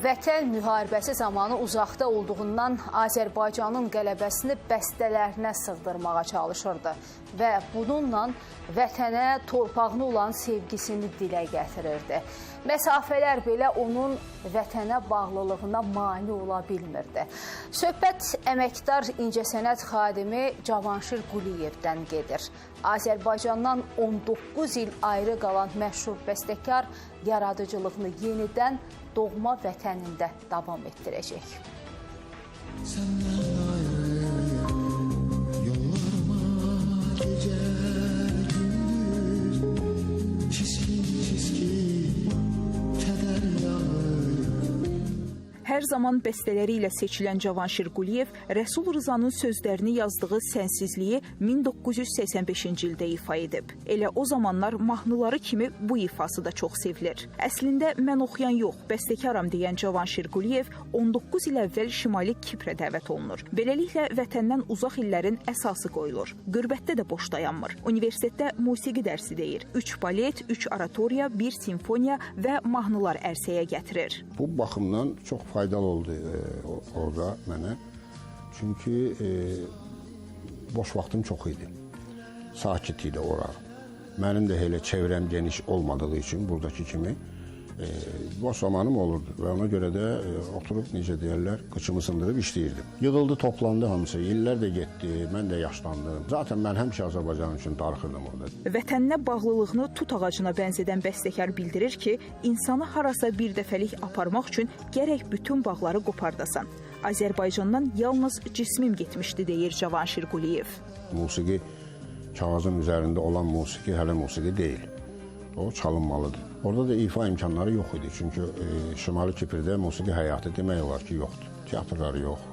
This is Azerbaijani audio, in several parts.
vətən müharibəsi zamanı uzaqda olduğundan Azərbaycanın qələbəsini bəstələrinə sığdırmağa çalışırdı və bununla vətənə, torpağına olan sevgisini dilə gətirirdi. Məsafələr belə onun vətənə bağlılığına mane ola bilmirdi. Söhbət əməkdar incəsənət xadimi Cavanşir Quliyevdən gedir. Azərbaycandan 19 il ayrı qalan məşhur bəstəkar yaradıcılığını yenidən doğma vətənində davam etdirəcək. Senden Hər zaman bəstələri ilə seçilən Cavanşir Quliyev Rəsul Rızanın sözlərini yazdığı Sənsizliyi 1985-ci ildə ifa edib. Elə o zamanlar mahnıları kimi bu ifası da çox sevilir. Əslində mən oxuyan yox, bəstəkaram deyən Cavanşir Quliyev 19 il əvvəl Şimali Kiprə dəvət olunur. Beləliklə vətəndən uzaq illərin əsası qoyulur. Qürbətdə də boş dayanmır. Universitetdə musiqi dərsi deyir. 3 balet, 3 oratoriya, 1 simfoniya və mahnılar ərsəyə gətirir. Bu baxımdan çox faydalı oldu e, orada mənə. Çünki e, boş vaxtım çox idi. Sakit idi ora. Mənim də elə çevrəm geniş olmadığı üçün buradakı kimi e, boş zamanım olurdu və ona görə də e, oturub necə deyirlər, qıçımı sındırıb işləyirdim. Yığıldı, toplandı hamısı. İllər də getdi, mən də yaşlandım. Zaten mən həmişə Azərbaycan üçün darıxırdım orada. Vətəninə bağlılığını tut ağacına bənzədən bəstəkar bildirir ki, insanı harasa bir dəfəlik aparmaq üçün gərək bütün bağları qopardasan. Azərbaycandan yalnız cismim getmişdi deyir Cavanşir Quliyev. musiqi kağızın üzərində olan musiqi hələ musiqi deyil. O çalınmalıdır. Orada da ifa imkanları yox idi. Çünki e, Şimali Kiprdə musiqi həyatı demək olar ki, yoxdur. Teatrları yox,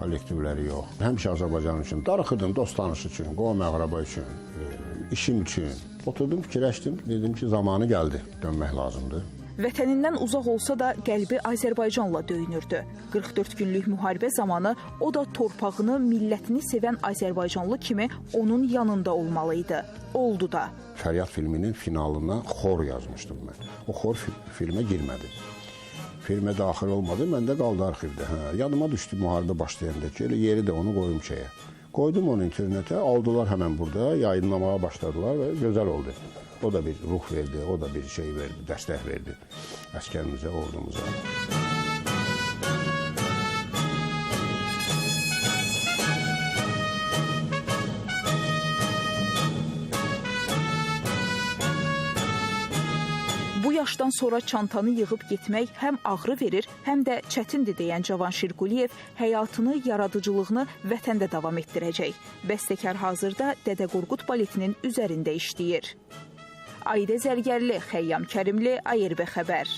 kollektivləri yox. Həmişə Azərbaycan üçün darıxırdım, dost tanış üçün, qovm əqraba üçün, e, işim üçün. Oturdum, fikirləşdim, dedim ki, zamanı gəldi, dönmək lazımdır. Vətənindən uzaq olsa da qəlbi Azərbaycanla döyünürdü. 44 günlük müharibə zamanı o da torpağını, millətini sevən Azərbaycanlı kimi onun yanında olmalı idi. Oldu da. Fəryad filminin finalına xor yazmışdım mən. O xor fi- filmə girmədi. Filmə daxil olmadı, məndə qaldı arxivdə. Hə, yadıma düşdü müharibə başlayanda ki, elə yeri də onu qoyum şeyə. Qoydum onu internetə, aldılar həmən burada, yayınlamağa başladılar və gözəl oldu. O da bir ruh verdi, o da bir şey verdi, dəstək verdi əskərimizə, ordumuza. Bu yaşdan sonra çantanı yığıb getmək həm ağrı verir, həm də çətindir deyən Cavanşir Quliyev həyatını, yaradıcılığını vətəndə davam etdirəcək. Bəstəkar hazırda Dədə Qorqud baletinin üzərində işləyir. Aidə Zərgərli, Xəyyam Kərimli, ARB xəbər.